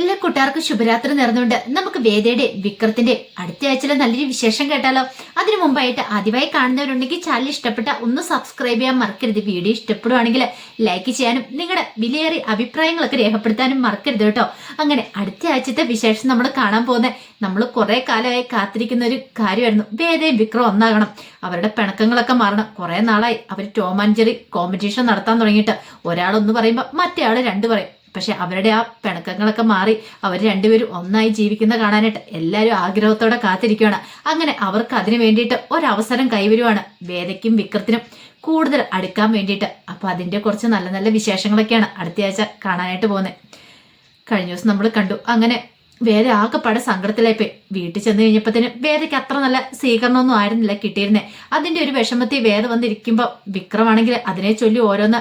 എല്ലാ കൂട്ടുകാർക്കും ശുഭരാത്രി നേർന്നുകൊണ്ട് നമുക്ക് വേദയുടെ വിക്രത്തിന്റെ അടുത്ത ആഴ്ചയിലെ നല്ലൊരു വിശേഷം കേട്ടാലോ? അതിനു മുമ്പായിട്ട് ആദ്യമായി കാണുന്നവരുണ്ടെങ്കിൽ ചാനൽ ഇഷ്ടപ്പെട്ട ഒന്ന് സബ്സ്ക്രൈബ് ചെയ്യാൻ മറക്കരുത്. വീഡിയോ ഇഷ്ടപ്പെടുവാണെങ്കിൽ ലൈക്ക് ചെയ്യാനും നിങ്ങളുടെ വിലയേറിയ അഭിപ്രായങ്ങളൊക്കെ രേഖപ്പെടുത്താനും മറക്കരുത് കേട്ടോ. അങ്ങനെ അടുത്ത ആഴ്ചത്തെ വിശേഷം നമ്മൾ കാണാൻ പോകുന്ന നമ്മൾ കുറെ കാലമായി കാത്തിരിക്കുന്ന ഒരു കാര്യമായിരുന്നു. വേദയും വിക്രം ഒന്നാകണം. അവരുടെ പിണക്കങ്ങളൊക്കെ മാറണം. കുറെ നാളായി അവർ ടോം ആൻഡ് ജെറി കോമ്പറ്റീഷൻ നടത്താൻ തുടങ്ങിയിട്ട്. ഒരാളൊന്ന് പറയുമ്പോൾ മറ്റേ ആൾ രണ്ട് പറയും. പക്ഷെ അവരുടെ ആ പിണക്കങ്ങളൊക്കെ മാറി അവർ രണ്ടുപേരും ഒന്നായി ജീവിക്കുന്ന കാണാനായിട്ട് എല്ലാവരും ആഗ്രഹത്തോടെ കാത്തിരിക്കുകയാണ് അങ്ങനെ അവർക്ക് അതിനു വേണ്ടിയിട്ട് ഒരവസരം കൈവരുവാണ് വേദയ്ക്കും വിക്രത്തിനും കൂടുതൽ അടുക്കാൻ വേണ്ടിയിട്ട്. അപ്പൊ അതിന്റെ കുറച്ച് നല്ല നല്ല വിശേഷങ്ങളൊക്കെയാണ് അടുത്തയാഴ്ച കാണാനായിട്ട് പോകുന്നത്. കഴിഞ്ഞ ദിവസം നമ്മൾ കണ്ടു. അങ്ങനെ വേദ ആകെപ്പാടെ സങ്കടത്തിലായിപ്പോയി. വീട്ടിൽ ചെന്ന് കഴിഞ്ഞപ്പോഴത്തേനും വേദയ്ക്ക് അത്ര നല്ല സ്വീകരണമൊന്നും ആയിരുന്നില്ല കിട്ടിയിരുന്നേ. അതിന്റെ ഒരു വിഷമത്തിൽ വേദ വന്നിരിക്കുമ്പോൾ വിക്രമാണെങ്കിൽ അതിനെ ചൊല്ലി ഓരോന്ന്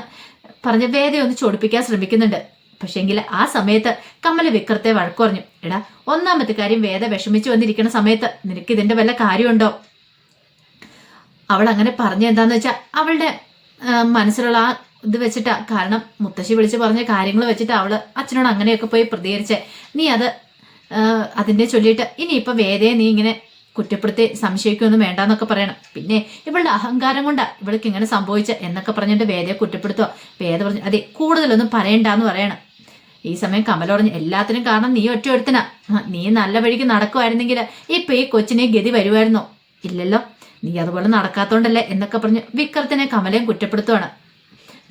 പറഞ്ഞ് വേദയെ ഒന്ന് ചൊടിപ്പിക്കാൻ ശ്രമിക്കുന്നുണ്ട്. പക്ഷെങ്കിൽ ആ സമയത്ത് കമല വിക്രത്തെ വഴക്കു പറഞ്ഞു എടാ ഒന്നാമത്തെ കാര്യം വേദ വിഷമിച്ചു വന്നിരിക്കുന്ന സമയത്ത് നിനക്ക് ഇതിന്റെ വല്ല കാര്യമുണ്ടോ? അവൾ അങ്ങനെ പറഞ്ഞ എന്താന്ന് വെച്ചാൽ അവളുടെ മനസ്സിലുള്ള ആ ഇത് വെച്ചിട്ടാ കാരണം മുത്തശ്ശി വിളിച്ച് പറഞ്ഞ കാര്യങ്ങൾ വെച്ചിട്ട് അവൾ അച്ഛനോട് അങ്ങനെയൊക്കെ പോയി പ്രതികരിച്ചേ. നീ അത് അതിന്റെ ചൊല്ലിയിട്ട് ഇപ്പൊ വേദയെ നീ ഇങ്ങനെ കുറ്റപ്പെടുത്തി സംശയിക്കൊന്നും വേണ്ടെന്നൊക്കെ പറയണം. പിന്നെ ഇവളുടെ അഹങ്കാരം കൊണ്ടാ ഇവൾക്ക് ഇങ്ങനെ സംഭവിച്ച എന്നൊക്കെ പറഞ്ഞിട്ട് വേദയെ കുറ്റപ്പെടുത്തുക വേദ പറഞ്ഞു അതെ കൂടുതലൊന്നും പറയണ്ടെന്ന് പറയണം. ഈ സമയം കമൽ പറഞ്ഞു എല്ലാത്തിനും കാരണം നീ ഒറ്റ ഒരുത്തിനാ. നീ നല്ല വഴിക്ക് നടക്കുമായിരുന്നെങ്കിൽ ഇപ്പൊ ഈ കൊച്ചിനെ ഗതി വരുമായിരുന്നോ ഇല്ലല്ലോ നീ അതുപോലെ നടക്കാത്തോണ്ടല്ലേ? എന്നൊക്കെ പറഞ്ഞു വിക്രത്തിനെ കമലയും കുറ്റപ്പെടുത്തുവാണ്.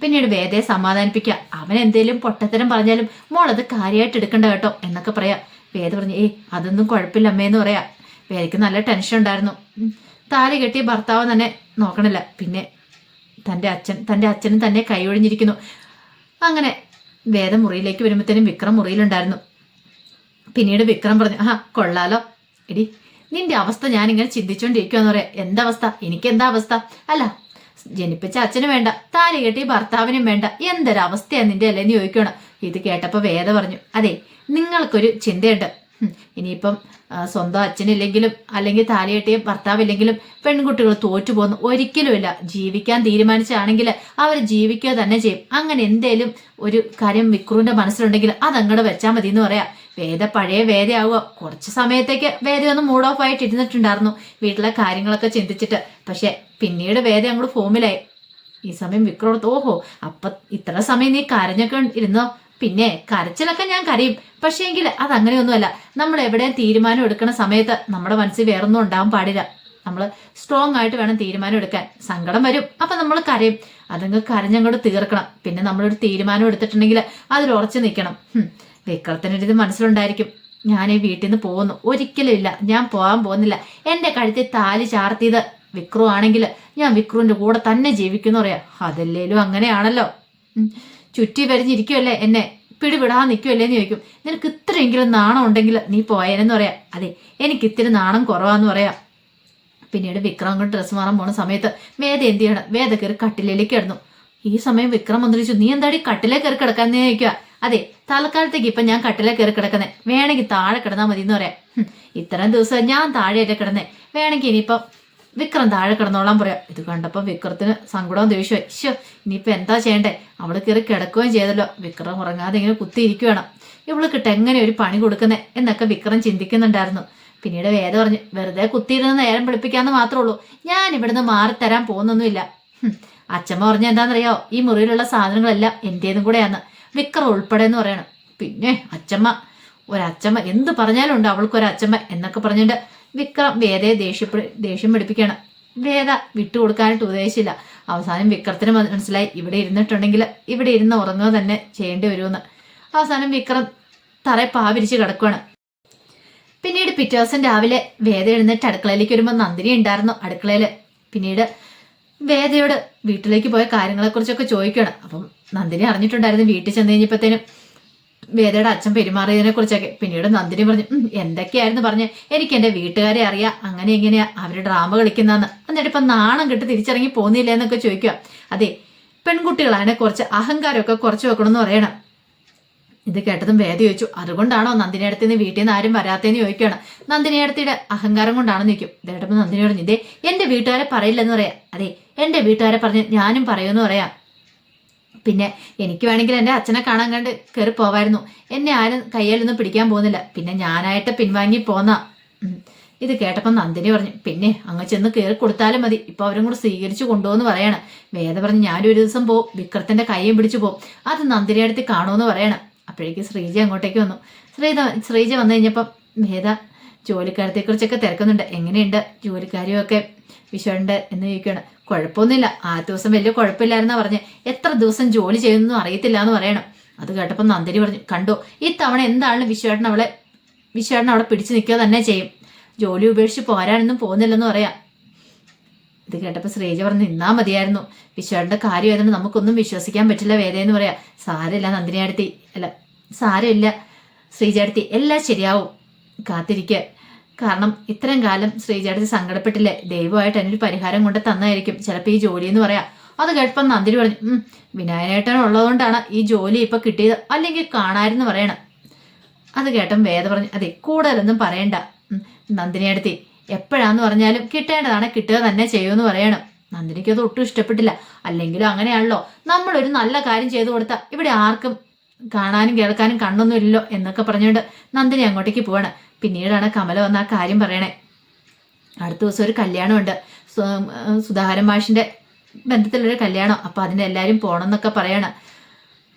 പിന്നീട് വേദയെ സമാധാനിപ്പിക്കുക. അവൻ എന്തേലും പൊട്ടത്തരം പറഞ്ഞാലും മോൾ അത് കാര്യമായിട്ട് എടുക്കണ്ട കേട്ടോ എന്നൊക്കെ പറയാ. വേദ പറഞ്ഞു ഏയ് അതൊന്നും കുഴപ്പമില്ല അമ്മയെന്ന് പറയാ. വേദയ്ക്ക് നല്ല ടെൻഷൻ ഉണ്ടായിരുന്നു. താലി കെട്ടിയ ഭർത്താവ് തന്നെ നോക്കണില്ല. പിന്നെ തന്റെ അച്ഛൻ തന്റെ അച്ഛനും തന്നെ കൈയൊഴിഞ്ഞിരിക്കുന്നു അങ്ങനെ വേദ മുറിയിലേക്ക് വരുമ്പോഴത്തേനും വിക്രം മുറിയിലുണ്ടായിരുന്നു. പിന്നീട് വിക്രം പറഞ്ഞു ആ കൊള്ളാലോ. എടി നിന്റെ അവസ്ഥ ഞാൻ ഇങ്ങനെ ചിന്തിച്ചോണ്ടിരിക്കുവാന്ന് പറയാം. എന്താ അവസ്ഥ? എനിക്ക് എന്താ അവസ്ഥ? അല്ല ജനിപ്പിച്ച അച്ഛനും വേണ്ട താലി കെട്ടി ഭർത്താവിനും വേണ്ട. എന്തൊരവസ്ഥയാണ് നിന്റെ അല്ലേന്ന് ചോദിക്കണം ഇത് കേട്ടപ്പോൾ വേദ പറഞ്ഞു അതെ നിങ്ങൾക്കൊരു ചിന്തയുണ്ട്. ഇനിയിപ്പം സ്വന്തം അച്ഛനില്ലെങ്കിലും അല്ലെങ്കിൽ താലികെട്ടിയ ഭർത്താവില്ലെങ്കിലും പെൺകുട്ടികൾ തോറ്റു പോകുന്നു ഒരിക്കലുമില്ല. ജീവിക്കാൻ തീരുമാനിച്ചാണെങ്കിൽ അവർ ജീവിക്കുക തന്നെ ചെയ്യും. അങ്ങനെ എന്തേലും ഒരു കാര്യം വിക്രുവിന്റെ മനസ്സിലുണ്ടെങ്കിൽ അതങ്ങോട്ട് വെച്ചാൽ മതി എന്ന് പറയാം. വേദ പഴയ വേദയാവുക. കുറച്ച് സമയത്തേക്ക് വേദ ഒന്ന് മൂഡ് ഓഫ് ആയിട്ട് ഇരുന്നിട്ടുണ്ടായിരുന്നു. വീട്ടിലെ കാര്യങ്ങളൊക്കെ ചിന്തിച്ചിട്ട്. പക്ഷെ പിന്നീട് വേദ അങ്ങോട്ട് ഫോമിലായി ഈ സമയം വിക്രോടത്ത് ഓഹോ അപ്പൊ ഇത്ര സമയം നീ കരഞ്ഞൊക്കെ ഇരുന്നോ? പിന്നെ കരച്ചിലൊക്കെ ഞാൻ കരയും. പക്ഷേ എങ്കിൽ അത് അങ്ങനെയൊന്നുമല്ല നമ്മൾ എവിടെയും തീരുമാനം എടുക്കുന്ന സമയത്ത് നമ്മുടെ മനസ്സിൽ വേറൊന്നും ഉണ്ടാവാൻ പാടില്ല. നമ്മൾ സ്ട്രോങ് ആയിട്ട് വേണം തീരുമാനം എടുക്കാൻ. സങ്കടം വരും. അപ്പൊ നമ്മൾ കരയും. അതങ്ങ് കരഞ്ഞങ്ങോട്ട് തീർക്കണം. പിന്നെ നമ്മളൊരു തീരുമാനം എടുത്തിട്ടുണ്ടെങ്കിൽ അതിൽ ഉറച്ചു നിൽക്കണം. വിക്രത്തിനൊരിത് മനസ്സിലുണ്ടായിരിക്കും. ഞാൻ ഈ വീട്ടിൽ നിന്ന് പോകുന്നു. ഒരിക്കലും ഇല്ല. ഞാൻ പോകാൻ പോകുന്നില്ല. എന്റെ കഴുത്തിൽ താലി ചാർത്തിയത് വിക്രു ആണെങ്കിൽ ഞാൻ വിക്രുവിന്റെ കൂടെ തന്നെ ജീവിക്കുന്നു പറയാം. അതല്ലേലും അങ്ങനെയാണല്ലോ. ചുറ്റി വരിഞ്ഞിരിക്കുമല്ലേ എന്നെ പിടിപെടാൻ നിൽക്കുമല്ലേ എന്ന് ചോദിക്കും. നിനക്ക് ഇത്രയെങ്കിലും നാണം ഉണ്ടെങ്കിൽ നീ പോയേനെന്ന് പറയാം. അതെ എനിക്ക് ഇത്തിരി നാണം കുറവാന്ന് പറയാം. പിന്നീട് വിക്രം കൊണ്ട് ഡ്രസ്സ് മാറാൻ പോണ സമയത്ത് വേദ എന്ത് ചെയ്യണം? വേദ കയറി കട്ടിലേക്ക് കിടന്നു. ഈ സമയം വിക്രം വന്നിരിച്ചു നീ എന്താടി കട്ടിലേ കയറി കിടക്കാന്ന് ചോദിക്കുക അതെ തൽക്കാലത്തേക്ക് ഇപ്പൊ ഞാൻ കട്ടിലേ കയറി കിടക്കുന്നേ. വേണമെങ്കിൽ താഴെ കിടന്നാൽ മതി എന്ന് പറയാം ഇത്രയും ദിവസം ഞാൻ താഴെയല്ലേ കിടന്നേ. വേണമെങ്കിൽ ഇനിയിപ്പം വിക്രം താഴെ കിടന്നോളാൻ പറയാം ഇത് കണ്ടപ്പോൾ വിക്രത്തിന് സങ്കടവും ദേഷ്യമായി ശോ ഇനിയിപ്പോൾ എന്താ ചെയ്യണ്ടേ? അവിടെ കയറി കിടക്കുകയും ചെയ്തല്ലോ. വിക്രം ഉറങ്ങാതെ ഇങ്ങനെ കുത്തിയിരിക്കുകയാണ്. ഇവൾക്കിട്ട് എങ്ങനെ ഒരു പണി കൊടുക്കുന്നേ? എന്നൊക്കെ വിക്രം ചിന്തിക്കുന്നുണ്ടായിരുന്നു. പിന്നീട് വേദ പറഞ്ഞു വെറുതെ കുത്തിയിരുന്ന് നേരം പിടിപ്പിക്കാന്ന് മാത്രമേ ഉള്ളൂ. ഞാൻ ഇവിടുന്ന് മാറിത്തരാൻ പോകുന്നൊന്നുമില്ല. അച്ഛമ്മ പറഞ്ഞ എന്താണെന്നറിയോ? ഈ മുറിയിലുള്ള സാധനങ്ങളെല്ലാം എന്റേതും കൂടെയാണ്. വിക്രം ഉൾപ്പെടെ എന്ന് പറയണം. പിന്നെ അച്ഛമ്മ ഒരച്ഛമ്മ എന്ത് പറഞ്ഞാലും ഉണ്ട് അവൾക്കൊരു അച്ഛമ്മ എന്നൊക്കെ പറഞ്ഞിട്ട് വിക്രം വേദയെ ദേഷ്യപ്പെട് ദേഷ്യം പിടിപ്പിക്കണം വേദ വിട്ടുകൊടുക്കാനായിട്ട് ഉദ്ദേശിച്ചില്ല അവസാനം വിക്രത്തിന് മനസ്സിലായി. ഇവിടെ ഇരുന്നിട്ടുണ്ടെങ്കിൽ ഇവിടെ ഇരുന്ന് ഉറങ്ങുക തന്നെ ചെയ്യേണ്ടി വരുമെന്ന്. അവസാനം വിക്രം തറ പാവിരിച്ച് കിടക്കുകയാണ് പിന്നീട് പിറ്റേ ദിവസം രാവിലെ വേദ എഴുന്നേറ്റ് അടുക്കളയിലേക്ക് വരുമ്പോൾ നന്ദിനി ഉണ്ടായിരുന്നു അടുക്കളയിൽ പിന്നീട് വേദയോട് വീട്ടിലേക്ക് പോയ കാര്യങ്ങളെക്കുറിച്ചൊക്കെ ചോദിക്കുകയാണ്. അപ്പം നന്ദിനി അറിഞ്ഞിട്ടുണ്ടായിരുന്നു വീട്ടിൽ ചെന്ന് കഴിഞ്ഞപ്പോഴത്തേനും വേദയുടെ അച്ഛൻ പെരുമാറിയതിനെ കുറിച്ചൊക്കെ. പിന്നീട് നന്ദിനി പറഞ്ഞു "ഉം, എന്തൊക്കെയായിരുന്നു പറഞ്ഞ്? എനിക്ക് എന്റെ വീട്ടുകാരെ അറിയാം. അങ്ങനെ എങ്ങനെയാ? അവർ ഡ്രാമ കളിക്കുന്നതെന്ന് എന്നിട്ട് ഇപ്പൊ നാണം കിട്ടി തിരിച്ചിറങ്ങി പോന്നില്ല എന്നൊക്കെ ചോദിക്കുക അതെ പെൺകുട്ടികളാണ് കുറച്ച് അഹങ്കാരമൊക്കെ കുറച്ച് വെക്കണമെന്ന് പറയണം. ഇത് കേട്ടതും വേദ ചോദിച്ചു അതുകൊണ്ടാണോ നന്ദിനി അടുത്ത് നിന്ന് വീട്ടിൽ നിന്ന് ആരും വരാത്തേന്ന് ചോദിക്കുകയാണ് നന്ദിനി അടുത്തിടെ അഹങ്കാരം കൊണ്ടാണെന്ന് ചോദിക്കും. ഇതേട്ടപ്പോൾ നന്ദിനി പറഞ്ഞു ഇതേ എന്റെ വീട്ടുകാരെ പറയില്ലെന്ന് പറയാം. അതെ എന്റെ വീട്ടുകാരെ പറഞ്ഞ് ഞാനും പറയുമെന്ന് പറയാം. പിന്നെ എനിക്ക് വേണമെങ്കിൽ എന്റെ അച്ഛനെ കാണാൻ കണ്ട് കയറി പോവായിരുന്നു. എന്നെ ആരും കയ്യിലൊന്നും പിടിക്കാൻ പോകുന്നില്ല. പിന്നെ ഞാനായിട്ട് പിൻവാങ്ങി പോന്ന. ഇത് കേട്ടപ്പോൾ നന്ദിനി പറഞ്ഞു പിന്നെ അങ്ങ് ചെന്ന് കയറി കൊടുത്താലും മതി. ഇപ്പൊ അവരും കൂടെ സ്വീകരിച്ചു കൊണ്ടുപോകുന്നു പറയണം. വേദ പറഞ്ഞ് ഞാനൊരു ദിവസം പോകും വിക്രത്തിന്റെ കൈയും പിടിച്ചു പോകും അത് നന്ദിനി അടുത്ത് കാണുമെന്ന് പറയണം. അപ്പോഴേക്ക് ശ്രീജ അങ്ങോട്ടേക്ക് വന്നു. ശ്രീജ ശ്രീജ വന്നു കഴിഞ്ഞപ്പം വേദ ജോലിക്കാരത്തെക്കുറിച്ചൊക്കെ തിരക്കുന്നുണ്ട്. എങ്ങനെയുണ്ട്? ജോലിക്കാരിയൊക്കെ വിശ്വണ്ട് എന്ന് ചോദിക്കുകയാണ്. കുഴപ്പമൊന്നുമില്ല. ആ ദിവസം വലിയ കുഴപ്പമില്ലായിരുന്ന പറഞ്ഞ്. എത്ര ദിവസം ജോലി ചെയ്യുന്നു അറിയത്തില്ല എന്ന് പറയണം. അത് കേട്ടപ്പോൾ നന്ദിനി പറഞ്ഞു കണ്ടു ഈ തവണ എന്താണ് വിശ്വേട്ടൻ അവളെ വിശ്വേട്ടൻ അവിടെ പിടിച്ചു നിൽക്കുക തന്നെ ചെയ്യും. ജോലി ഉപേക്ഷിച്ച് പോരാനൊന്നും പോകുന്നില്ലെന്ന് പറയാം. ഇത് കേട്ടപ്പോൾ ശ്രീജ പറഞ്ഞ് നിന്നാ മതിയായിരുന്നു. വിശ്വേട്ടന്റെ കാര്യമായതുകൊണ്ട് നമുക്കൊന്നും വിശ്വസിക്കാൻ പറ്റില്ല വേദയെന്ന് പറയാം. സാരമില്ല നന്ദിനി അടുത്തി. അല്ല സാരമില്ല. ശ്രീജ അടുത്തി എല്ലാം ശരിയാവും. കാത്തിരിക്കുക കാരണം ഇത്രയും കാലം ശ്രീജടുത്തി സങ്കടപ്പെട്ടില്ലേ? ദൈവമായിട്ട് എന്നൊരു പരിഹാരം കൊണ്ട് തന്നായിരിക്കും. ചിലപ്പോൾ ഈ ജോലി എന്ന് പറയാം. അത് കേട്ടപ്പം നന്ദിനി പറഞ്ഞു വിനായനേട്ടൻ ഉള്ളതുകൊണ്ടാണ് ഈ ജോലി ഇപ്പം കിട്ടിയത്. അല്ലെങ്കിൽ കാണാരെന്ന് പറയണം. അത് കേട്ടം വേദ പറഞ്ഞു അതെ കൂടുതലൊന്നും പറയണ്ട. നന്ദിനിയടുത്തി എപ്പോഴാന്ന് പറഞ്ഞാലും കിട്ടേണ്ടതാണ് കിട്ടുക തന്നെ ചെയ്യുമെന്ന് പറയണം. നന്ദിനിക്ക് അത് ഒട്ടും ഇഷ്ടപ്പെട്ടില്ല. അല്ലെങ്കിലും അങ്ങനെയാണല്ലോ. നമ്മളൊരു നല്ല കാര്യം ചെയ്തു കൊടുത്താൽ ഇവിടെ ആർക്കും കാണാനും കേൾക്കാനും കണ്ണൊന്നും ഇല്ലല്ലോ എന്നൊക്കെ പറഞ്ഞുകൊണ്ട് നന്ദിനി അങ്ങോട്ടേക്ക് പോവാണ്. പിന്നീടാണ് കമല വന്ന് ആ കാര്യം പറയണേ. അടുത്ത ദിവസം ഒരു കല്യാണമുണ്ട്. സുധാകരൻ മാഷിന്റെ ബന്ധത്തിലൊരു കല്യാണം. അപ്പൊ അതിന് എല്ലാവരും പോകണം എന്നൊക്കെ പറയണം.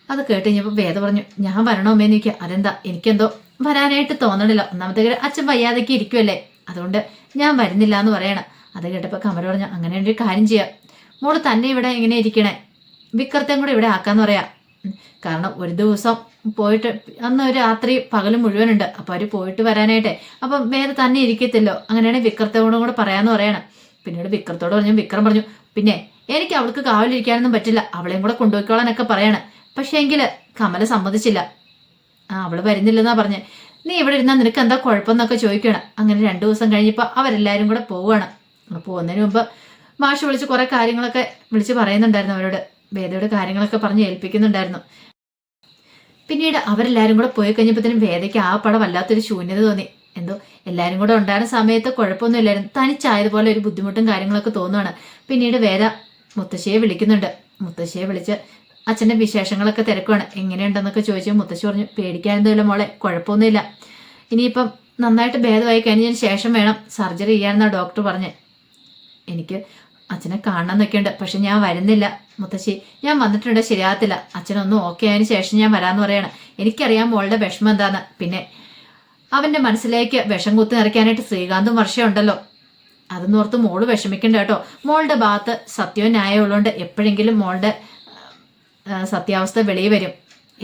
അത് കേട്ട് കഴിഞ്ഞപ്പോൾ വേദ പറഞ്ഞു ഞാൻ വരണോ അമ്മേന്ന് ചോദിക്കുക. അതെന്താ? എനിക്കെന്തോ വരാനായിട്ട് തോന്നണില്ല. ഒന്നാമത്തെ കാര്യം അച്ഛൻ വയ്യാതൊക്കെ ഇരിക്കുമല്ലേ അതുകൊണ്ട് ഞാൻ വരുന്നില്ല എന്ന് പറയണം. അത് കേട്ടപ്പോൾ കമല പറഞ്ഞു അങ്ങനെ ഒരു കാര്യം ചെയ്യാം. മോൾ തന്നെ ഇവിടെ ഇങ്ങനെ ഇരിക്കണേ. വിക്രത്തെ കൂടെ ഇവിടെ ആക്കാന്ന് പറയാം. കാരണം ഒരു ദിവസം പോയിട്ട് അന്ന് ഒരു രാത്രി പകൽ മുഴുവനുണ്ട്. അപ്പോൾ അവർ പോയിട്ട് വരാനായിട്ടെ. അപ്പം വേറെ തന്നെ ഇരിക്കത്തില്ലോ. അങ്ങനെയാണെങ്കിൽ വിക്രത്തോടും കൂടെ പറയാന്ന് പറയണം. പിന്നീട് വിക്രത്തോട് പറഞ്ഞു വിക്രം പറഞ്ഞു പിന്നെ എനിക്ക് അവൾക്ക് കാവലിരിക്കാനൊന്നും പറ്റില്ല. അവളെയും കൂടെ കൊണ്ടുപോയിക്കോളാനൊക്കെ പറയണം. പക്ഷേ എങ്കിൽ കമല സമ്മതിച്ചില്ല. ആ അവൾ വരുന്നില്ലെന്നാ പറഞ്ഞ്. നീ ഇവിടെ ഇരുന്നാൽ നിനക്ക് എന്താ കുഴപ്പമെന്നൊക്കെ ചോദിക്കണം. അങ്ങനെ രണ്ടു ദിവസം കഴിഞ്ഞപ്പോൾ അവരെല്ലാവരും കൂടെ പോവുകയാണ് പോകുന്നതിന് മുമ്പ് മാഷ് വിളിച്ച് കുറേ കാര്യങ്ങളൊക്കെ വിളിച്ച് പറയുന്നുണ്ടായിരുന്നു അവരോട്. വേദയുടെ കാര്യങ്ങളൊക്കെ പറഞ്ഞ് ഏൽപ്പിക്കുന്നുണ്ടായിരുന്നു. പിന്നീട് അവരെല്ലാരും കൂടെ പോയി കഴിഞ്ഞപ്പോഴത്തേനും വേദയ്ക്ക് ആ പടം വല്ലാത്തൊരു ശൂന്യത തോന്നി. എന്തോ എല്ലാവരും കൂടെ ഉണ്ടായിരുന്ന സമയത്ത് കുഴപ്പമൊന്നുമില്ലായിരുന്നു തനിച്ചായതുപോലെ ഒരു ബുദ്ധിമുട്ടും കാര്യങ്ങളൊക്കെ തോന്നുവാണ്. പിന്നീട് വേദ മുത്തശ്ശിയെ വിളിക്കുന്നുണ്ട്. മുത്തശ്ശിയെ വിളിച്ച് അച്ഛന്റെ വിശേഷങ്ങളൊക്കെ തിരക്കുവാണ്. എങ്ങനെയുണ്ടെന്നൊക്കെ ചോദിച്ചു മുത്തശ്ശി പറഞ്ഞു പേടിക്കാനൊന്നുമില്ല മോളെ കുഴപ്പമൊന്നുമില്ല. ഇനിയിപ്പം നന്നായിട്ട് ഭേദമായി കഴിഞ്ഞതിന് ശേഷം വേണം സർജറി ചെയ്യാനെന്നാണ് ഡോക്ടർ പറഞ്ഞ്. എനിക്ക് അച്ഛനെ കാണണം എന്നൊക്കെയുണ്ട്. പക്ഷെ ഞാൻ വരുന്നില്ല. മുത്തശ്ശി ഞാൻ വന്നിട്ടുണ്ട് ശരിയാകത്തില്ല. അച്ഛനൊന്നും ഓക്കെ ആയതിനു ശേഷം ഞാൻ വരാന്ന് പറയാണ്. എനിക്കറിയാം മോളുടെ വിഷമം എന്താന്ന്. പിന്നെ അവന്റെ മനസ്സിലേക്ക് വിഷം കുത്തി നിറയ്ക്കാനായിട്ട് ശ്രീകാന്തും വർഷം ഉണ്ടല്ലോ. അതെന്നോർത്ത് മോൾ വിഷമിക്കണ്ട കേട്ടോ. മോളുടെ ഭാഗത്ത് സത്യവും ന്യായം ഉള്ളതുകൊണ്ട് എപ്പോഴെങ്കിലും മോളുടെ സത്യാവസ്ഥ വെളിയിൽ വരും.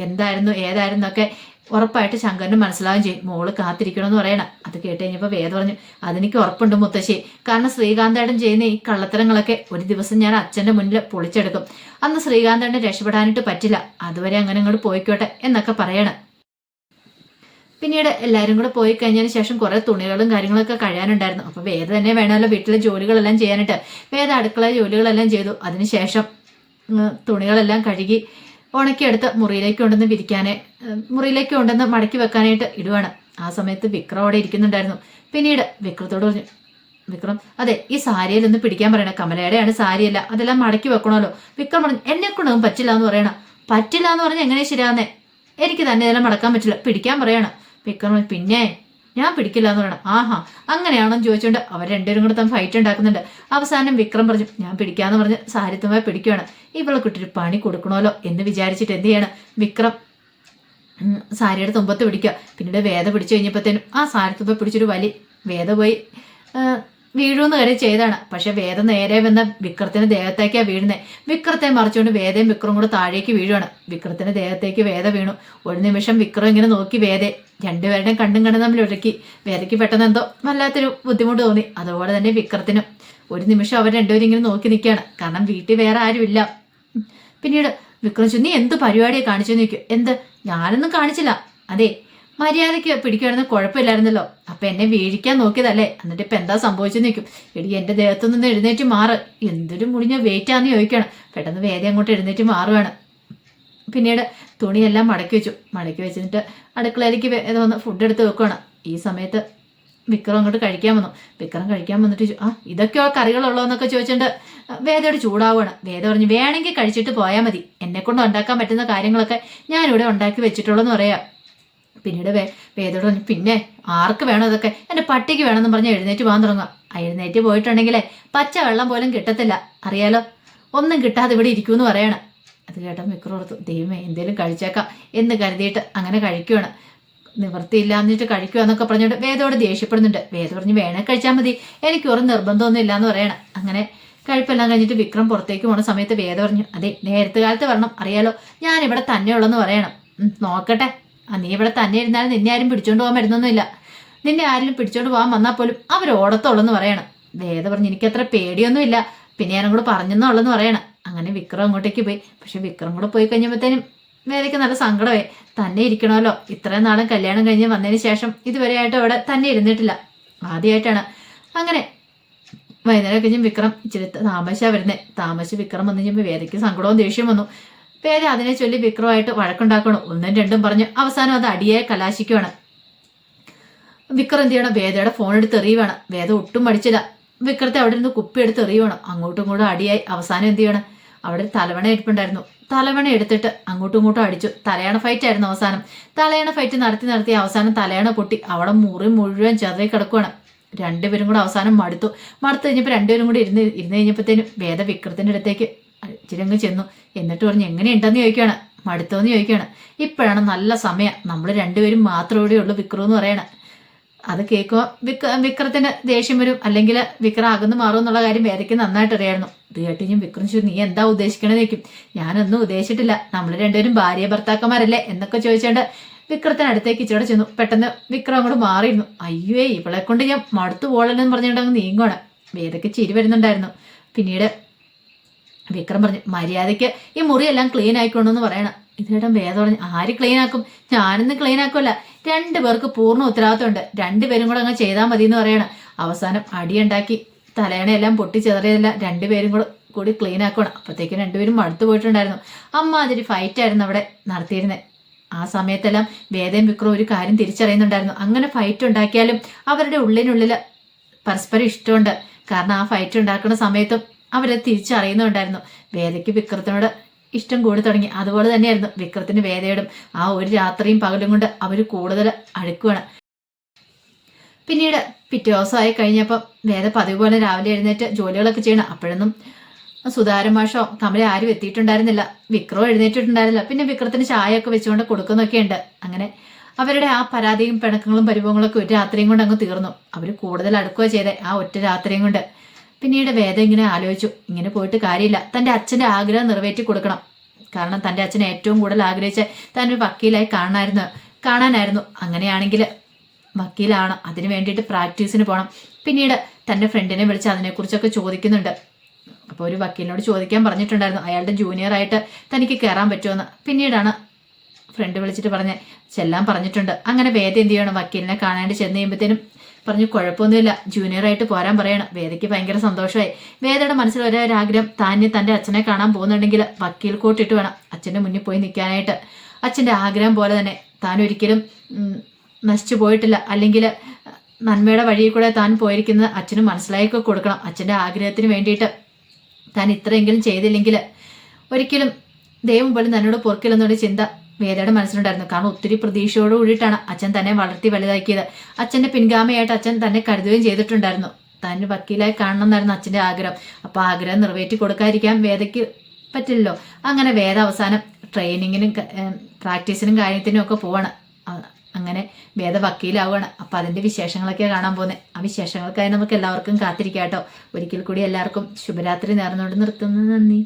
എന്തായിരുന്നു ഏതായിരുന്നൊക്കെ ഉറപ്പായിട്ട് ശങ്കറിന് മനസ്സിലാവുകയും ചെയ്യും. മോൾ കാത്തിരിക്കണമെന്ന് പറയണം. അത് കേട്ട് കഴിഞ്ഞപ്പോൾ വേദ പറഞ്ഞു അതെനിക്ക് ഉറപ്പുണ്ട് മുത്തശ്ശി. കാരണം ശ്രീകാന്തേടൻ ചെയ്യുന്ന ഈ കള്ളത്തരങ്ങളൊക്കെ ഒരു ദിവസം ഞാൻ അച്ഛന്റെ മുന്നിൽ പൊളിച്ചെടുക്കും. അന്ന് ശ്രീകാന്തേടൻ രക്ഷപ്പെടാനായിട്ട് പറ്റില്ല. അതുവരെ അങ്ങനെ അങ്ങോട്ട് പോയിക്കോട്ടെ എന്നൊക്കെ പറയണം. പിന്നീട് എല്ലാവരും കൂടെ പോയി കഴിഞ്ഞതിന് ശേഷം കുറേ തുണികളും കാര്യങ്ങളൊക്കെ കഴിയാനുണ്ടായിരുന്നു അപ്പോൾ വേദ തന്നെ വേണമല്ലോ വീട്ടിലെ ജോലികളെല്ലാം ചെയ്യാനായിട്ട്. വേദ അടുക്കള ജോലികളെല്ലാം ചെയ്തു. അതിനുശേഷം തുണികളെല്ലാം കഴുകി ഉണക്കിയെടുത്ത് മുറിയിലേക്ക് കൊണ്ടുവന്ന് വിരിക്കാനെ മുറിയിലേക്ക് കൊണ്ടുവന്ന് മടക്കി വെക്കാനായിട്ട് ഇടുവാണ്. ആ സമയത്ത് വിക്രം അവിടെ ഇരിക്കുന്നുണ്ടായിരുന്നു. പിന്നീട് വിക്രത്തോട് പറഞ്ഞു വിക്രം അതെ ഈ സാരിയിൽ ഒന്ന് പിടിക്കാൻ പറയണ. കമലയുടെയാണ് സാരിയല്ല അതെല്ലാം മടക്കി വെക്കണമല്ലോ. വിക്രം പറഞ്ഞു എന്നെ കൊണ്ടൊന്നും പറ്റില്ല എന്ന് പറയണം. പറ്റില്ല എന്ന് പറഞ്ഞാൽ എങ്ങനെ ശരിയാന്നേ? എനിക്ക് തന്നെ ഇതെല്ലാം മടക്കാൻ പറ്റില്ല. പിടിക്കാൻ പറയണം. വിക്രം പിന്നെ ഞാൻ പിടിക്കില്ല എന്ന് പറയണം. ആഹാ അങ്ങനെയാണെന്ന് ചോദിച്ചുകൊണ്ട് അവർ രണ്ടുപേരും കൂടെ തന്നെ ഫൈറ്റ് ഉണ്ടാക്കുന്നുണ്ട്. അവസാനം വിക്രം പറഞ്ഞു ഞാൻ പിടിക്കാന്ന് പറഞ്ഞ് സാരിത്വമായി പിടിക്കുകയാണ് ഇവളെ കുട്ടിയൊരു പണി കൊടുക്കണമല്ലോ എന്ന് വിചാരിച്ചിട്ട് എന്ത് ചെയ്യണം? വിക്രം സാരിയുടെ തുമ്പത്ത് പിടിക്കുക. പിന്നീട് വേദ പിടിച്ചു കഴിഞ്ഞപ്പോഴത്തേനും ആ സാരിത്തുമ്പ പിടിച്ചൊരു വലി വേദ പോയി വീഴുമെന്ന് കരുതി ചെയ്താണ് പക്ഷെ വേദം നേരെ വന്ന വിക്രത്തിന്റെ ദേഹത്തേക്കാ വീഴുന്നത് വിക്രത്തെ മറിച്ചുകൊണ്ട് വേദയും വിക്രം കൂടെ താഴേക്ക് വീഴുവാണ്. വിക്രത്തിന്റെ ദേഹത്തേക്ക് വേദ വീണു. ഒരു നിമിഷം വിക്രം ഇങ്ങനെ നോക്കി വേദേ. രണ്ടുപേരുടെയും കണ്ടും കണ്ടും തമ്മിൽ ഒഴുക്കി. വേദയ്ക്ക് പെട്ടെന്ന് എന്തോ വല്ലാത്തൊരു ബുദ്ധിമുട്ട് തോന്നി. അതുപോലെ തന്നെ വിക്രത്തിനും. ഒരു നിമിഷം അവർ രണ്ടുപേരും ഇങ്ങനെ നോക്കി നിൽക്കുകയാണ്. കാരണം വീട്ടിൽ വേറെ ആരുമില്ല. പിന്നീട് വിക്രം നീ എന്ത് പരിപാടിയെ കാണിച്ചു നിൽക്കും എന്ത്? ഞാനൊന്നും കാണിച്ചില്ല. അതെ മര്യാദയ്ക്ക് പിടിക്കുകയാണെന്ന് കുഴപ്പമില്ലായിരുന്നല്ലോ. അപ്പൊ എന്നെ വീഴിക്കാൻ നോക്കിയതല്ലേ? എന്നിട്ട് ഇപ്പൊ എന്താ സംഭവിച്ചു നിൽക്കും എടി എന്റെ ദേഹത്തു നിന്ന് എഴുന്നേറ്റ് മാറ്. എന്തൊരു മുടിഞ്ഞ വെയിറ്റ് ആണെന്ന് ചോദിക്കണം. പെട്ടെന്ന് വേദ അങ്ങോട്ട് എഴുന്നേറ്റ് മാറുകയാണ് പിന്നീട് തുണിയെല്ലാം മടക്കി വെച്ചു. മടക്കി വെച്ചിട്ട് അടുക്കളയിലേക്ക് വന്ന് ഫുഡ് എടുത്ത് വെക്കുകയാണ് ഈ സമയത്ത് വിക്രം അങ്ങോട്ട് കഴിക്കാൻ വന്നു. വിക്രം കഴിക്കാൻ വന്നിട്ട് ആ ഇതൊക്കെയോ കറികളുള്ളോ എന്നൊക്കെ ചോദിച്ചിട്ട് വേദയോട് ചൂടാവുകയാണ് വേദ പറഞ്ഞു വേണമെങ്കിൽ കഴിച്ചിട്ട് പോയാൽ മതി. എന്നെ കൊണ്ട് ഉണ്ടാക്കാൻ പറ്റുന്ന കാര്യങ്ങളൊക്കെ ഞാനിവിടെ ഉണ്ടാക്കി വെച്ചിട്ടുള്ളൂ എന്ന് പറയാം. പിന്നീട് വേ വേദോട് പറഞ്ഞു പിന്നെ ആർക്ക് വേണം ഇതൊക്കെ? എന്റെ പട്ടിക്ക് വേണമെന്ന് പറഞ്ഞ് എഴുന്നേറ്റ് പോകാൻ തുടങ്ങുക. എഴുന്നേറ്റ് പോയിട്ടുണ്ടെങ്കിലേ പച്ച വെള്ളം പോലും കിട്ടത്തില്ല. അറിയാലോ? ഒന്നും കിട്ടാതെ ഇവിടെ ഇരിക്കുമെന്ന് പറയണം. അത് കേട്ടോ മിക്ക ഓർത്തു ദൈവമേ എന്തേലും കഴിച്ചേക്കാം. എന്ന് കരുതിയിട്ട് അങ്ങനെ കഴിക്കുവാണ്. നിവൃത്തിയില്ല എന്നിട്ട് കഴിക്കുക എന്നൊക്കെ പറഞ്ഞിട്ട് വേദോട് ദേഷ്യപ്പെടുന്നുണ്ട്. വേദ പറഞ്ഞ് വേണേ കഴിച്ചാൽ മതി. എനിക്ക് ഒരു നിർബന്ധമൊന്നും ഇല്ല എന്ന് പറയണം. അങ്ങനെ കഴിപ്പെല്ലാം കഴിഞ്ഞിട്ട് വിക്രം പുറത്തേക്ക് പോണ സമയത്ത് വേദ പറഞ്ഞു അതെ നേരത്തെ കാലത്ത് വരണം. അറിയാലോ? ഞാൻ തന്നെ ഉള്ളെന്ന് പറയണം നോക്കട്ടെ. ആ നീ ഇവിടെ തന്നെ ഇരുന്നാലും നിന്നെ ആരും പിടിച്ചോണ്ട് പോകാൻ വരുന്നൊന്നുമില്ല നിന്നെ ആരെങ്കിലും പിടിച്ചോണ്ട് പോകാൻ വന്നാൽ പോലും അവർ ഓടത്തുള്ളെന്ന് പറയണം. വേദ പറഞ്ഞു എനിക്കത്ര പേടിയൊന്നുമില്ല. പിന്നെ ഞാനും കൂടെ പറഞ്ഞെന്നുള്ളെന്ന് പറയണം. അങ്ങനെ വിക്രം അങ്ങോട്ടേക്ക് പോയി. പക്ഷെ വിക്രം കൂടെ പോയി കഴിഞ്ഞപ്പോഴത്തേനും വേദയ്ക്ക് നല്ല സങ്കടമായി. തന്നെ ഇരിക്കണമല്ലോ. ഇത്രയും നാളും കല്യാണം കഴിഞ്ഞ് വന്നതിന് ശേഷം ഇതുവരെയായിട്ട് അവിടെ തന്നെ ഇരുന്നിട്ടില്ല. ആദ്യമായിട്ടാണ്. അങ്ങനെ വൈകുന്നേരം കഴിഞ്ഞ് വിക്രം ഇച്ചിരി താമസിച്ചാണ് വരുന്നത് താമസിച്ച് വിക്രം വന്നു കഴിഞ്ഞപ്പോൾ വേദയ്ക്ക് സങ്കടവും ദേഷ്യം വന്നു. വേദ അതിനെ ചൊല്ലി വിക്രമായിട്ട് വഴക്കുണ്ടാക്കണം. ഒന്നും രണ്ടും പറഞ്ഞ് അവസാനം അത് അടിയായി കലാശിക്കുവാണ്. വിക്രം എന്ത് ചെയ്യണം? വേദയുടെ ഫോൺ എടുത്ത് എറിയുവാണ്. വേദ ഒട്ടും മടിച്ചില്ല. വിക്രത്തെ അവിടെ നിന്ന് കുപ്പി എടുത്ത് എറിയുവാണ്. അങ്ങോട്ടും ഇങ്ങോട്ടും അടിയായി. അവസാനം എന്ത് ചെയ്യണം? അവിടെ ഒരു തലവണ ഇരിപ്പുണ്ടായിരുന്നു. തലവണ എടുത്തിട്ട് അങ്ങോട്ടും ഇങ്ങോട്ടും അടിച്ചു. തലയണ ഫൈറ്റ് ആയിരുന്നു അവസാനം. തലയണ ഫൈറ്റ് നടത്തി നടത്തി അവസാനം തലയണ പൊട്ടി. അവിടെ മുറി മുഴുവൻ ചെറിയ കിടക്കുവാണ്. രണ്ടുപേരും കൂടെ അവസാനം മടുത്തു. മടുത്തു കഴിഞ്ഞപ്പോൾ രണ്ടുപേരും കൂടി ഇരുന്ന് ഇരുന്ന് കഴിഞ്ഞപ്പോഴത്തേനും വേദ വിക്രത്തിന്റെ അടുത്തേക്ക് ഇച്ചിരി അങ്ങ് ചെന്നു. എന്നിട്ട് പറഞ്ഞു എങ്ങനെയുണ്ടെന്ന് ചോദിക്കുകയാണ്. മടുത്തോന്ന് ചോദിക്കുകയാണ്. ഇപ്പോഴാണ് നല്ല സമയം. നമ്മൾ രണ്ടുപേരും മാത്രം ഇവിടെ ഉള്ളൂ വിക്രം എന്ന് പറയണ. അത് കേൾക്കുമ്പോൾ വിക്ര വിക്രത്തിന് ദേഷ്യം വരും. അല്ലെങ്കിൽ വിക്രം അകന്ന് മാറും എന്നുള്ള കാര്യം വേദയ്ക്ക് നന്നായിട്ട് അറിയായിരുന്നു. ഇത് കേട്ട് ഞാൻ വിക്രം ചോദിച്ചു നീ എന്താ ഉദ്ദേശിക്കണമെന്ന് ചോദിക്കും. ഞാനൊന്നും ഉദ്ദേശിച്ചിട്ടില്ല. നമ്മൾ രണ്ടുപേരും ഭാര്യ ഭർത്താക്കന്മാരല്ലേ? എന്നൊക്കെ ചോദിച്ചുകൊണ്ട് വിക്രത്തിന് അടുത്തേക്ക് ഇച്ചിടെ ചെന്നു. പെട്ടെന്ന് വിക്രം അങ്ങോട്ട് മാറിയിരുന്നു. അയ്യോ ഇവളെ കൊണ്ട് ഞാൻ മടുത്തു പോകണമെന്ന് പറഞ്ഞുകൊണ്ട് അങ്ങ് നീങ്ങുവാണ്. വേദയ്ക്ക് ചിരി വരുന്നുണ്ടായിരുന്നു. പിന്നീട് വിക്രം പറഞ്ഞു മര്യാദയ്ക്ക് ഈ മുറിയെല്ലാം ക്ലീൻ ആയിക്കൊണ്ടെന്ന് പറയണം. ഇതിനിടം വേദം പറഞ്ഞു ആര് ക്ലീൻ ആക്കും? ഞാനൊന്നും ക്ലീൻ ആക്കുമല്ല രണ്ടു പേർക്ക് പൂർണ ഉത്തരവാദിത്തമുണ്ട് രണ്ടുപേരും കൂടെ അങ്ങ് ചെയ്താൽ മതി എന്ന് പറയണം. അവസാനം അടിയുണ്ടാക്കി. പൊട്ടി ചെതറിയതെല്ലാം രണ്ടുപേരും കൂടെ കൂടി ക്ലീൻ ആക്കണം അപ്പോഴത്തേക്കും രണ്ടുപേരും മടുത്തു പോയിട്ടുണ്ടായിരുന്നു. അമ്മ അതൊരു ഫൈറ്റ് ആയിരുന്നു അവിടെ നടത്തിയിരുന്നത് ആ സമയത്തെല്ലാം വേദയും വിക്രവും ഒരു കാര്യം തിരിച്ചറിയുന്നുണ്ടായിരുന്നു. അങ്ങനെ ഫൈറ്റ് ഉണ്ടാക്കിയാലും അവരുടെ ഉള്ളിനുള്ളിൽ പരസ്പരം ഇഷ്ടമുണ്ട്. കാരണം ആ ഫൈറ്റ് ഉണ്ടാക്കുന്ന സമയത്തും അവരത് തിരിച്ചറിയുന്നുണ്ടായിരുന്നു. വേദയ്ക്ക് വിക്രത്തിനോട് ഇഷ്ടം കൂടി തുടങ്ങി. അതുപോലെ തന്നെയായിരുന്നു വിക്രത്തിന് വേദയോടും ആ ഒരു രാത്രിയും പകലും കൊണ്ട് അവർ കൂടുതൽ അഴുക്കുവാണ്. പിന്നീട് പിറ്റേ ദിവസമായി കഴിഞ്ഞപ്പം വേദ പതിവ് പോലെ രാവിലെ എഴുന്നേറ്റ് ജോലികളൊക്കെ ചെയ്യണം. അപ്പോഴൊന്നും സുധാരൻ മാഷോ കമല ആരും എത്തിയിട്ടുണ്ടായിരുന്നില്ല. വിക്രവും എഴുന്നേറ്റിട്ടുണ്ടായിരുന്നില്ല. പിന്നെ വിക്രത്തിന് ചായ ഒക്കെ വെച്ചുകൊണ്ട് കൊടുക്കുന്നൊക്കെ ഉണ്ട് അങ്ങനെ അവരുടെ ആ പരാതിയും പിണക്കങ്ങളും പരിഭവങ്ങളൊക്കെ ഒരു രാത്രിയും കൊണ്ട് അങ്ങ് തീർന്നു. അവർ കൂടുതൽ അടുക്കുക ചെയ്തേ ആ ഒറ്റ രാത്രിയും കൊണ്ട്. പിന്നീട് വേദം ഇങ്ങനെ ആലോചിച്ചു. ഇങ്ങനെ പോയിട്ട് കാര്യമില്ല. തന്റെ അച്ഛന്റെ ആഗ്രഹം നിറവേറ്റി കൊടുക്കണം. കാരണം തന്റെ അച്ഛൻ ഏറ്റവും കൂടുതൽ ആഗ്രഹിച്ച താൻ ഒരു വക്കീലായി കാണാനായിരുന്നു. കാണാനായിരുന്നു. അങ്ങനെയാണെങ്കിൽ വക്കീലാണ്. അതിന് വേണ്ടിയിട്ട് പ്രാക്ടീസിന് പോകണം പിന്നീട് തന്റെ ഫ്രണ്ടിനെ വിളിച്ച് അതിനെക്കുറിച്ചൊക്കെ ചോദിക്കുന്നുണ്ട്. അപ്പോൾ ഒരു വക്കീലിനോട് ചോദിക്കാൻ പറഞ്ഞിട്ടുണ്ടായിരുന്നു. അയാളുടെ ജൂനിയർ ആയിട്ട് തനിക്ക് കയറാൻ പറ്റുമെന്ന്. പിന്നീടാണ് ഫ്രണ്ട് വിളിച്ചിട്ട് പറഞ്ഞ് ചെല്ലാൻ പറഞ്ഞിട്ടുണ്ട്. അങ്ങനെ വേദ എന്ത് ചെയ്യണം? വക്കീലിനെ കാണാണ്ട് ചെന്ന് കഴിയുമ്പോഴത്തേനും പറഞ്ഞു കുഴപ്പമൊന്നുമില്ല. ജൂനിയർ ആയിട്ട് പോരാൻ പറയണം. വേദയ്ക്ക് ഭയങ്കര സന്തോഷമായി. വേദയുടെ മനസ്സിൽ ഒരേ ഒരു ആഗ്രഹം താൻ തന്റെ അച്ഛനെ കാണാൻ പോകുന്നുണ്ടെങ്കിൽ വക്കീൽ കോട്ടിട്ട് വേണം അച്ഛന്റെ മുന്നിൽ പോയി നിൽക്കാനായിട്ട്. അച്ഛന്റെ ആഗ്രഹം പോലെ തന്നെ താൻ ഒരിക്കലും നശിച്ചു പോയിട്ടില്ല. അല്ലെങ്കിൽ നന്മയുടെ വഴിയിൽ കൂടെ താൻ പോയിരിക്കുന്നത് അച്ഛന് മനസ്സിലാക്കി കൊടുക്കണം. അച്ഛന്റെ ആഗ്രഹത്തിന് വേണ്ടിയിട്ട് താൻ ഇത്രയെങ്കിലും ചെയ്തില്ലെങ്കിൽ ഒരിക്കലും ദൈവം പോലും തന്നോട് പൊറുക്കില്ലെന്നൊരു ചിന്ത വേദയുടെ മനസ്സിലുണ്ടായിരുന്നു. കാരണം ഒത്തിരി പ്രതീക്ഷയോട് കൂടിയിട്ടാണ് അച്ഛൻ തന്നെ വളർത്തി വലുതാക്കിയത്. അച്ഛന്റെ പിൻഗാമയായിട്ട് അച്ഛൻ തന്നെ കരുതുകയും ചെയ്തിട്ടുണ്ടായിരുന്നു. തന്നെ വക്കീലായി കാണണം എന്നായിരുന്നു അച്ഛന്റെ ആഗ്രഹം. അപ്പോൾ ആഗ്രഹം നിറവേറ്റി കൊടുക്കാതിരിക്കാൻ വേദയ്ക്ക് പറ്റില്ലല്ലോ. അങ്ങനെ വേദ അവസാനം ട്രെയിനിങ്ങിനും പ്രാക്ടീസിനും കാര്യത്തിനും ഒക്കെ പോവാണ്. അങ്ങനെ വേദ വക്കീലാവുകയാണ്. അപ്പോൾ അതിന്റെ വിശേഷങ്ങളൊക്കെ കാണാൻ പോകുന്നത് ആ വിശേഷങ്ങൾക്കായി നമുക്ക് എല്ലാവർക്കും കാത്തിരിക്കാം കേട്ടോ ഒരിക്കൽ കൂടി എല്ലാവർക്കും ശുഭരാത്രി നേർന്നുകൊണ്ട് നിർത്തുന്നു. നന്ദി.